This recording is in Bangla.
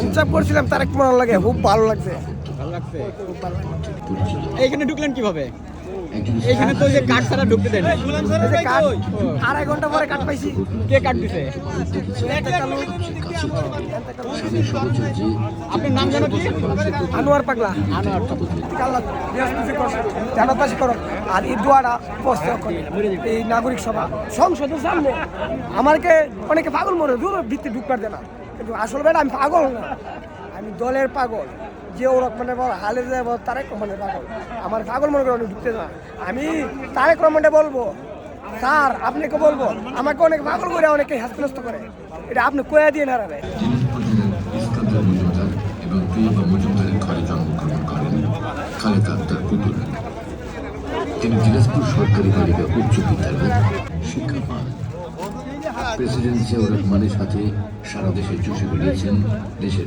হ্যান্ডসাপ করছিলাম তার এক মনে লাগে খুব ভালো লাগছে। ভালো লাগছে? খুব ভালো লাগছে। এইখানে ঢুকলেন কীভাবে? এইখানে তো যে কাঠ ছাড়া ঢুকতে দেন এই যে আড়াই ঘণ্টা পরে কাঠ পাইছি। কে কাঠ দিছে? আপনার নাম জানো কি? আনোয়ার পাগলা। আনোয়ার জানাতাসি করো। আর এই ওখানে এই নাগরিক সভা সংসদের সামনে। আমাকে অনেকে পাগল মনে দূর ভিত্তি ঢুকবার দেয় না। কিন্তু আসল বেটা আমি পাগল না। আমি দলের পাগল। যে ওরকম মানে বল যায় বল, তারেক রহমানের পাগল। আমার পাগল মনে করে ঢুকতে না আমি তারেক রহমানটা বলব, স্যার, আপনাকে বলব, আমাকে অনেক পাগল করে অনেকে হাস্যস্ত করে। এটা আপনি কয়ে দিয়ে পুতুল তিনি দিনাজপুর সরকারি বালিকা উচ্চ বিদ্যালয়ে শিক্ষা পান। প্রেসিডেন্ট জিয়াউর রহমানের সাথে সারা দেশে চষে বেরিয়েছেন দেশের